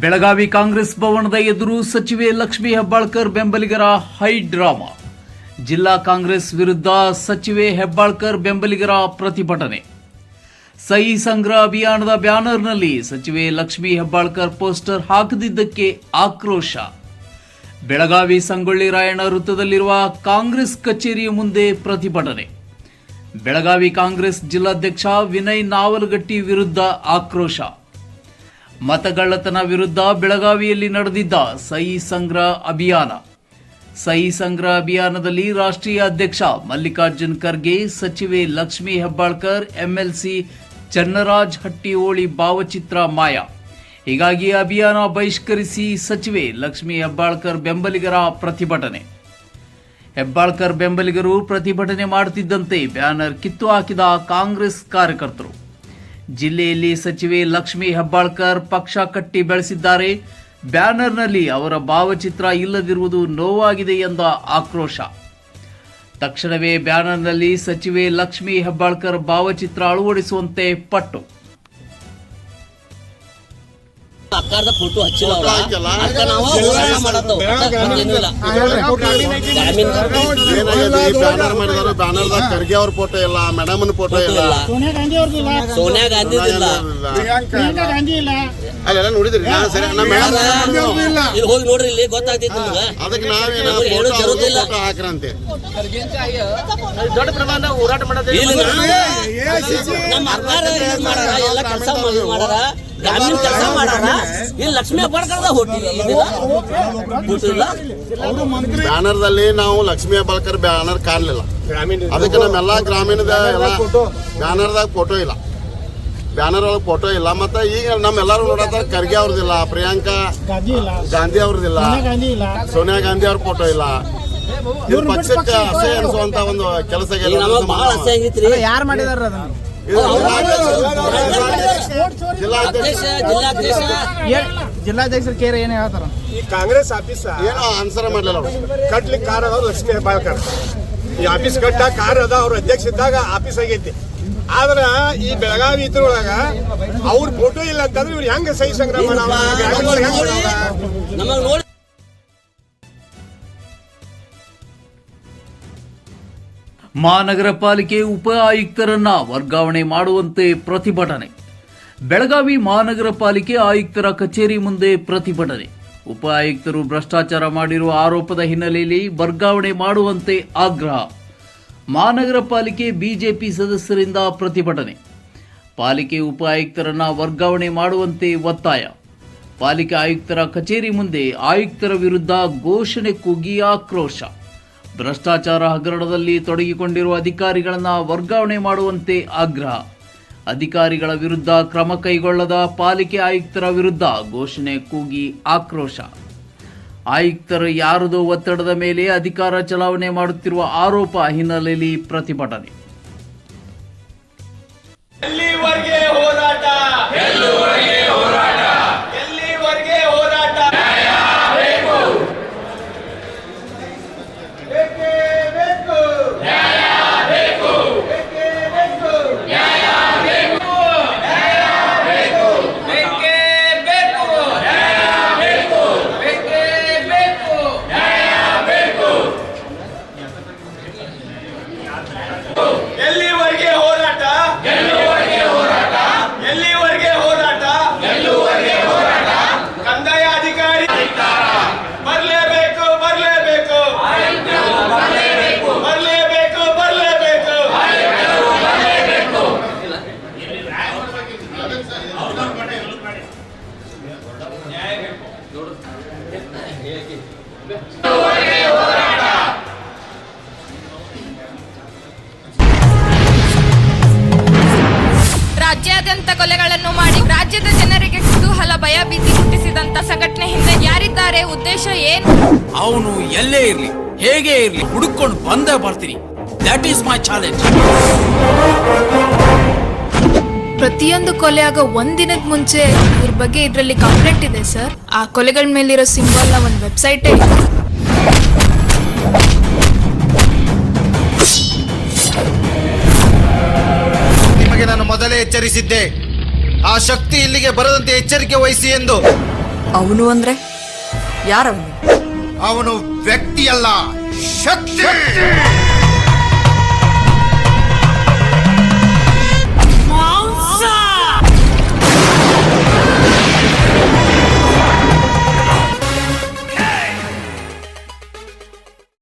ಬೆಳಗಾವಿ ಕಾಂಗ್ರೆಸ್ ಭವನದ ಎದುರು ಸಚಿವೆ ಲಕ್ಷ್ಮೀ ಹೆಬ್ಬಾಳ್ಕರ್ ಬೆಂಬಲಿಗರ ಹೈ ಡ್ರಾಮಾ. ಜಿಲ್ಲಾ ಕಾಂಗ್ರೆಸ್ ವಿರುದ್ಧ ಸಚಿವೆ ಹೆಬ್ಬಾಳ್ಕರ್ ಬೆಂಬಲಿಗರ ಪ್ರತಿಭಟನೆ. ಸಹಿ ಸಂಗ್ರಹ ಅಭಿಯಾನದ ಬ್ಯಾನರ್ನಲ್ಲಿ ಸಚಿವೆ ಲಕ್ಷ್ಮೀ ಹೆಬ್ಬಾಳ್ಕರ್ ಪೋಸ್ಟರ್ ಹಾಕದಿದ್ದಕ್ಕೆ ಆಕ್ರೋಶ. ಬೆಳಗಾವಿ ಸಂಗೊಳ್ಳಿ ರಾಯಣ್ಣ ವೃತ್ತದಲ್ಲಿರುವ ಕಾಂಗ್ರೆಸ್ ಕಚೇರಿಯ ಮುಂದೆ ಪ್ರತಿಭಟನೆ. ಬೆಳಗಾವಿ ಕಾಂಗ್ರೆಸ್ ಜಿಲ್ಲಾಧ್ಯಕ್ಷ ವಿನಯ್ ನಾವಲಗಟ್ಟಿ ವಿರುದ್ಧ ಆಕ್ರೋಶ. ಮತಗಳ್ಳತನ ವಿರುದ್ಧ ಬೆಳಗಾವಿಯಲ್ಲಿ ನಡೆದಿದ್ದ ಸಹಿ ಸಂಗ್ರಹ ಅಭಿಯಾನ. ಸಹಿ ಸಂಗ್ರಹ ಅಭಿಯಾನದಲ್ಲಿ ರಾಷ್ಟ್ರೀಯ ಅಧ್ಯಕ್ಷ ಮಲ್ಲಿಕಾರ್ಜುನ್ ಖರ್ಗೆ, ಸಚಿವೆ ಲಕ್ಷ್ಮಿ ಹೆಬ್ಬಾಳ್ಕರ್, ಎಂಎಲ್ಸಿ ಚನ್ನರಾಜ್ ಹಟ್ಟಿಹೋಳಿ ಭಾವಚಿತ್ರ ಮಾಯ. ಹೀಗಾಗಿ ಅಭಿಯಾನ ಬಹಿಷ್ಕರಿಸಿ ಸಚಿವೆ ಲಕ್ಷ್ಮಿ ಹೆಬ್ಬಾಳ್ಕರ್ ಬೆಂಬಲಿಗರ ಪ್ರತಿಭಟನೆ. ಹೆಬ್ಬಾಳ್ಕರ್ ಬೆಂಬಲಿಗರು ಪ್ರತಿಭಟನೆ ಮಾಡುತ್ತಿದ್ದಂತೆ ಬ್ಯಾನರ್ ಕಿತ್ತು ಹಾಕಿದ ಕಾಂಗ್ರೆಸ್ ಕಾರ್ಯಕರ್ತರು. ಜಿಲ್ಲೆಯಲ್ಲಿ ಸಚಿವೆ ಲಕ್ಷ್ಮಿ ಹೆಬ್ಬಾಳ್ಕರ್ ಪಕ್ಷ ಕಟ್ಟಿ ಬೆಳೆಸಿದ್ದಾರೆ. ಬ್ಯಾನರ್ನಲ್ಲಿ ಅವರ ಭಾವಚಿತ್ರ ಇಲ್ಲದಿರುವುದು ನೋವಾಗಿದೆ ಎಂದ ಆಕ್ರೋಶ. ತಕ್ಷಣವೇ ಬ್ಯಾನರ್ನಲ್ಲಿ ಸಚಿವೆ ಲಕ್ಷ್ಮಿ ಹೆಬ್ಬಾಳ್ಕರ್ ಭಾವಚಿತ್ರ ಅಳವಡಿಸುವಂತೆ ಪಟ್ಟು. ಏನಾಗಿದೆ ಫೋಟೋ ಬ್ಯಾನರ್ ಮಾಡಿದಾರೆ. ಬ್ಯಾನರ್ದಾಗ ಖರ್ಗೆ ಅವ್ರ ಫೋಟೋ ಇಲ್ಲ ಮೇಡಮ್ನ ಫೋಟೋ ಇಲ್ಲ. ಇಲ್ಲ. ಸೋನಿಯಾ ಗಾಂಧಿ ಇಲ್ಲ. ಅಲ್ಲೆಲ್ಲ ನೋಡಿದ್ರಿ. ನಾ ಸರಿ ನಮ್ಮ ಮೇಡಮ್ ಇಲ್ಲಿ. ಹೋಗಿ ನೋಡ್ರಿ ಇಲ್ಲಿ ಗೊತ್ತಾಗ್ತಿತ್ತು ನಿಮ್ಗೆ. ಅದಕ್ಕೆ ನಾವೇನ ದೊಡ್ಡ ಪ್ರಮಾಣ ನಮ್ಮ ಇದ್ ಮಾಡಾರ ಎಲ್ಲ ಕೆಲಸ ಮಾಡಾರ ಗ್ರಾಮೀಣ ಕೆಲಸ ಮಾಡಾರ? ಇಲ್ಲಿ ಲಕ್ಷ್ಮೀ ಅಬ್ಬಾಳ್ಕರ್ದ ಹೋಟಿ ಇದಿಲ್ಲ ಫೋಟೋ ಇಲ್ಲ ಬ್ಯಾನರ್ದಲ್ಲಿ ನಾವು ಲಕ್ಷ್ಮಿ ಅಬ್ಬಾಳ್ಕರ್ ಬ್ಯಾನರ್ ಕಾಣಲಿಲ್ಲ. ಅದಕ್ಕೆ ನಮ್ಮೆಲ್ಲ ಗ್ರಾಮೀಣದ ಎಲ್ಲ ಬ್ಯಾನರ್ದಾಗ ಫೋಟೋ ಇಲ್ಲ. ಬ್ಯಾನರ್ ಒಳಗೆ ಫೋಟೋ ಇಲ್ಲ. ಮತ್ತೆ ಈಗ ನಮ್ಮೆಲ್ಲರೂ ನೋಡತ್ತಾರ ಖರ್ಗೆ ಅವ್ರದಿಲ್ಲ ಪ್ರಿಯಾಂಕಾ ಗಾಂಧಿ ಇಲ್ಲ ಗಾಂಧಿ ಅವ್ರದಿಲ್ಲ ಸೋನಿಯಾ ಗಾಂಧಿ ಇಲ್ಲ ಸೋನಿಯಾ ಗಾಂಧಿ ಅವ್ರ ಫೋಟೋ ಇಲ್ಲ. ಪಕ್ಷಕ್ಕೆ ಅಸಹ್ಯ ಅನಿಸುವಂತ ಒಂದು ಕೆಲಸ ಯಾರು ಮಾಡಿದಾರ ಜಿಲ್ಲಾಧ್ಯಕ್ಷರು ಕೇರ್ ಏನ್ ಹೇಳ್ತಾರ? ಈ ಕಾಂಗ್ರೆಸ್ ಆಫೀಸ್ ಏನೋ ಆನ್ಸರ್ ಮಾಡ್ಲಿಲ್ಲ ಅವ್ರು. ಕಟ್ಲಿಕ್ಕೆ ಕಾರ್ ಅದಾವ ಲಕ್ಷ್ಮೀ ಹೆಬ್ಬಾಳ್ಕರ್. ಈ ಆಫೀಸ್ ಕಟ್ಟ ಕಾರ್ ಅದ ಅವ್ರ ಅಧ್ಯಕ್ಷ ಇದ್ದಾಗ ಆಫೀಸ್ ಆಗೈತಿ. ಆದ್ರ ಈ ಬೆಳಗಾವಿ ಇದ್ರೊಳಗ ಅವ್ರ ಫೋಟೋ ಇಲ್ಲ ಅಂತಂದ್ರೆ ಇವ್ರು ಹೆಂಗ ಸಹಿ ಸಂಗ್ರಹ ಮಾಡಾವ ಮಹಾನಗರ ಪಾಲಿಕೆ ಉಪ ಆಯುಕ್ತರನ್ನ ವರ್ಗಾವಣೆ ಮಾಡುವಂತೆ ಪ್ರತಿಭಟನೆ. ಬೆಳಗಾವಿ ಮಹಾನಗರ ಪಾಲಿಕೆ ಆಯುಕ್ತರ ಕಚೇರಿ ಮುಂದೆ ಪ್ರತಿಭಟನೆ. ಉಪ ಆಯುಕ್ತರು ಭ್ರಷ್ಟಾಚಾರ ಮಾಡಿರುವ ಆರೋಪದ ಹಿನ್ನೆಲೆಯಲ್ಲಿ ವರ್ಗಾವಣೆ ಮಾಡುವಂತೆ ಆಗ್ರಹ. ಮಹಾನಗರ ಪಾಲಿಕೆ ಬಿಜೆಪಿ ಸದಸ್ಯರಿಂದ ಪ್ರತಿಭಟನೆ. ಪಾಲಿಕೆ ಉಪ ಆಯುಕ್ತರನ್ನ ವರ್ಗಾವಣೆ ಮಾಡುವಂತೆ ಒತ್ತಾಯ. ಪಾಲಿಕೆ ಆಯುಕ್ತರ ಕಚೇರಿ ಮುಂದೆ ಆಯುಕ್ತರ ವಿರುದ್ಧ ಘೋಷಣೆ ಕೂಗಿ ಆಕ್ರೋಶ. ಭ್ರಷ್ಟಾಚಾರ ಹಗರಣದಲ್ಲಿ ತೊಡಗಿಕೊಂಡಿರುವ ಅಧಿಕಾರಿಗಳನ್ನು ವರ್ಗಾವಣೆ ಮಾಡುವಂತೆ ಆಗ್ರಹ. ಅಧಿಕಾರಿಗಳ ವಿರುದ್ಧ ಕ್ರಮ ಕೈಗೊಳ್ಳದ ಪಾಲಿಕೆ ಆಯುಕ್ತರ ವಿರುದ್ಧ ಘೋಷಣೆ ಕೂಗಿ ಆಕ್ರೋಶ. ಆಯುಕ್ತರು ಯಾರದೋ ಒತ್ತಡದ ಮೇಲೆ ಅಧಿಕಾರ ಚಲಾವಣೆ ಮಾಡುತ್ತಿರುವ ಆರೋಪ ಹಿನ್ನೆಲೆಯಲ್ಲಿ ಪ್ರತಿಭಟನೆ. ಹೋರಾಟ? ಉದ್ದೇಶ ಏನು? ಅವನು ಎಲ್ಲೇ ಇರ್ಲಿ ಹೇಗೆ ಇರ್ಲಿ ಹುಡುಕೊಂಡು ಬಂದೇ ಬರ್ತೀನಿ. ದಟ್ ಈಸ್ ಮೈ ಚಾಲೆಂಜ್ ಪ್ರತಿಯೊಂದು ಕೊಲೆ ಆಗ ಒಂದಿನದ ಮುಂಚೆ ಇವ್ರ ಬಗ್ಗೆ ಇದರಲ್ಲಿ ಕಂಪ್ಲೇಂಟ್ ಇದೆ ಸರ್ ಆ ಕೊಲೆಗಳ ಮೇಲಿರೋ ಸಿಂಬಲ್ನ ಒಂದು ವೆಬ್ಸೈಟೇ ಇದೆ ನಿಮಗೆ ನಾನು ಮೊದಲೇ ಎಚ್ಚರಿಸಿದ್ದೆ. ಆ ಶಕ್ತಿ ಇಲ್ಲಿಗೆ ಬರದಂತೆ ಎಚ್ಚರಿಕೆ ವಹಿಸಿ ಎಂದು. ಅವನು ಅಂದ್ರೆ? ಯಾರವನು ಅವನು ವ್ಯಕ್ತಿಯಲ್ಲ ಶಕ್ತಿ